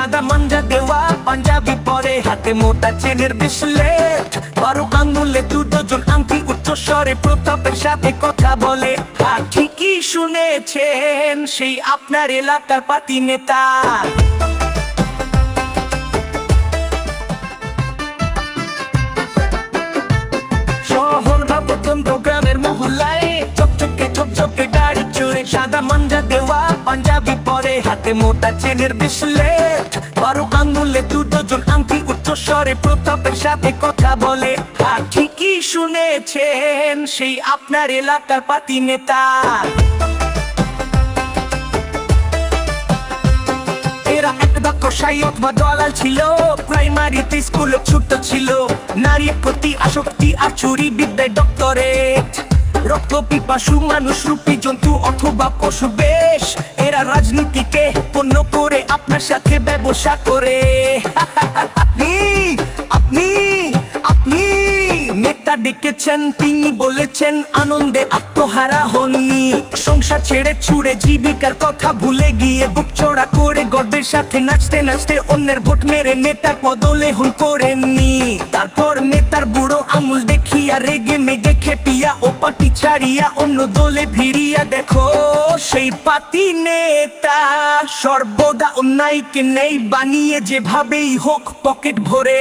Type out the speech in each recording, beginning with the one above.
সাদা মাঞ্জা দেওয়া পাঞ্জাবি পরে হাতে মোটা চেনের বিসলেট বারো আঙ্গুলে দু ডজন আংটি উচ্চ স্বরে প্রতাপের সাথে কথা বলে ঠিকই শুনেছেন সেই আপনার এলাকার পাতি নেতা। শহর বা প্রত্যন্ত গ্রামের মহল্লায় সাদা মাঞ্জা দেওয়া পাঞ্জাবি পরে হাতে মোটা চেনের বিসলেট বারো আঙ্গুলে দু ডজন আংটি উচ্চ স্বরে প্রতাপের সাথে কথা বলে। আর ঠিকই শুনেছেন সেই আপনার এলাকার পাতি নেতা। এরা এক দক্ষ সাইয়ক বা দলাল ছিল, প্রাইমারিতে স্কুলে ছুট ছিল। নারীর প্রতি আসক্তি আর চুরি বিদ্যায় ডক্টরেট রক্ত পিপাসু মানুষ, রূপী জন্তু অথবা পশু বেশ। এরা রাজনীতিকে পণ্য করে, আপনার সাথে ব্যবসা করে। নেতা ডেকেছেন, তিনি বলেছেন, আনন্দে আত্মহারা হননি সংসার ছেড়ে ছুড়ে জীবিকার কথা ভুলে গিয়ে বুক চড়া করে গর্বের সাথে নাচতে নাচতে অন্যের ভোট মেরে নেতার পদলে হুন করেননি। তারপর নেতার বুড়ো আঙুল দেখিয়া রেগে মেগে খেপিয়া ও পাটি ছাড়িয়া অন্য দোলে ভিড়িয়া দেখো সেই পাতি নেতা সর্বদা অন্যায়কে নেই বানিয়ে যেভাবেই হোক পকেট ভরে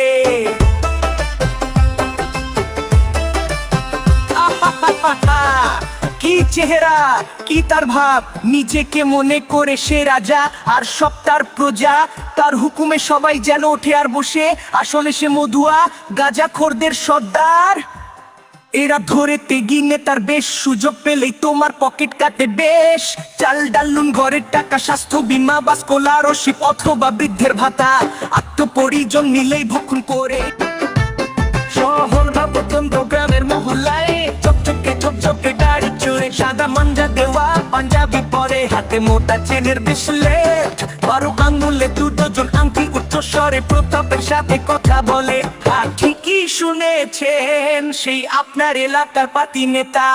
কি চেহারা, কি তার ভাব? নিজেকে মনে করে সে রাজা আর সব তার প্রজা। তার হুকুমে সবাই যেন ওঠে আর বসে। আসলে সে মধুয়া গাজা খোরদের সর্দার। এরা ধরে তেগি নেতার বেশ সুযোগ পেলেই তোমার পকেট কাটে বেশ। চাল ডাল নুন ঘরের টাকা, স্বাস্থ্য, বীমা বা স্কলারশিপ অথবা বৃদ্ধের ভাতা। আত্মপরিজন নিলেই ভক্ষণ করে। শহর বা প্রত্যন্ত গ্রামের মহল্লায় চকচকে চকচকে সাদা মাঞ্জা দেওয়া পাঞ্জাবি পরে হাতে মোটা চেনের বিসলেট বারো আঙ্গুলে দু ডজন আংটি উচ্চ স্বরে প্রতাপের সাথে কথা বলে ঠিকই শুনেছেন সেই আপনার এলাকার পাতি নেতা।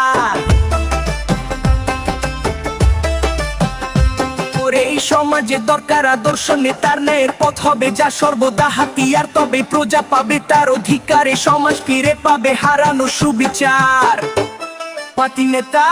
এই সমাজে দরকার আদর্শ নেতার ন্যায়ের পথ হবে যা সর্বদা হাতিয়ার। তবে প্রজা পাবে তার অধিকারে, সমাজ ফিরে পাবে হারানো সুবিচার। পাতি নেতা